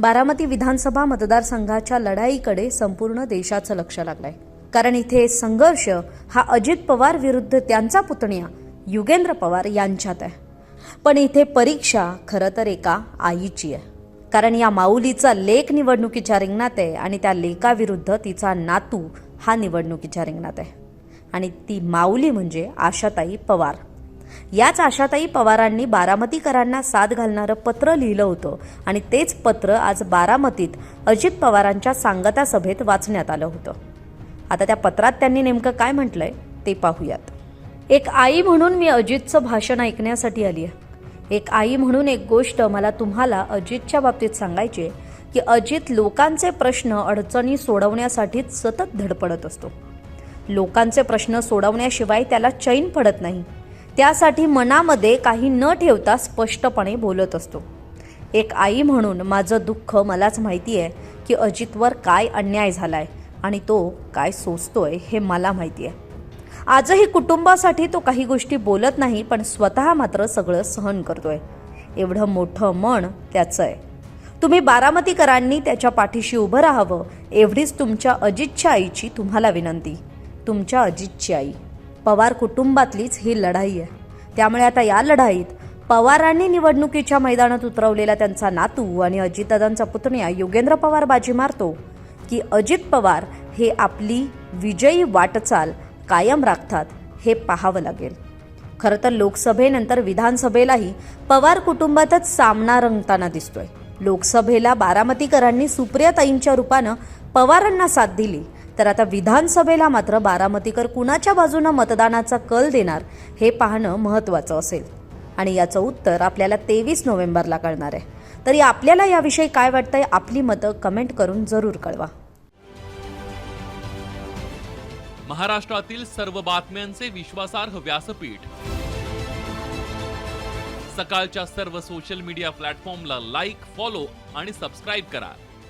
बारामती विधानसभा मतदारसंघाच्या लढाईकडे संपूर्ण देशाचं लक्ष लागलंय. कारण इथे संघर्ष हा अजित पवार विरुद्ध त्यांचा पुतण्या युगेंद्र पवार यांच्यात आहे. पण इथे परीक्षा खरं तर एका आईची आहे. कारण या माऊलीचा लेख निवडणुकीच्या रिंगणात आहे आणि त्या लेखाविरुद्ध तिचा नातू हा निवडणुकीच्या रिंगणात आहे. आणि ती माऊली म्हणजे आशाताई पवार. याच आशाताई पवारांनी बारामतीकरांना साथ घालणारं पत्र लिहिलं होतं. आणि तेच पत्र आज बारामतीत अजित पवारांच्या सांगता सभेत वाचण्यात आलं होतं. आता त्या पत्रात त्यांनी नेमकं काय म्हटलंय ते पाहूयात. एक आई म्हणून मी अजितचं भाषण ऐकण्यासाठी आली आहे. एक आई म्हणून एक गोष्ट मला तुम्हाला अजितच्या बाबतीत सांगायची आहे की अजित लोकांचे प्रश्न अडचणी सोडवण्यासाठीच सतत धडपडत असतो. लोकांचे प्रश्न सोडवण्याशिवाय त्याला चैन पडत नाही. त्यासाठी मनामध्ये काही न ठेवता स्पष्टपणे बोलत असतो. एक आई म्हणून माझं दुःख मलाच माहिती आहे की अजितवर काय अन्याय झाला आहे आणि तो काय सोचतोय हे मला माहिती आहे. आजही कुटुंबासाठी तो काही गोष्टी बोलत नाही पण स्वतः मात्र सगळं सहन करतोय. एवढं मोठं मन त्याचं आहे. तुम्ही बारामतीकरांनी त्याच्या पाठीशी उभं राहावं एवढीच तुमच्या अजितच्या आईची तुम्हाला विनंती. तुमच्या अजितची आई. पवार कुटुंबातलीच ही लढाई आहे. त्यामुळे आता या लढाईत पवारांनी निवडणुकीच्या मैदानात उतरवलेला त्यांचा नातू आणि अजितदादांचा पुतण्या योगेंद्र पवार बाजी मारतो की अजित पवार हे आपली विजयी वाटचाल कायम राखतात हे पाहावं लागेल. खरं तर लोकसभेनंतर विधानसभेलाही पवार कुटुंबातच सामना रंगताना दिसतोय. लोकसभेला बारामतीकरांनी सुप्रियाताईंच्या रूपानं पवारांना साथ दिली. तर आता विधानसभेला मात्र बारामतीकर कुणाच्या बाजूनं मतदानाचा कल देणार हे पाहणं महत्त्वाचं असेल. आणि याचं उत्तर आपल्याला तेवीस नोव्हेंबरला कळणार आहे. तरी आपल्याला याविषयी काय वाटतंय आपली मतं कमेंट करून जरूर कळवा. महाराष्ट्रातील सर्व बातम्यांचे विश्वासार्ह व्यासपीठ. सकाळच्या सर्व सोशल मीडिया प्लॅटफॉर्मला लाईक फॉलो आणि सबस्क्राईब करा.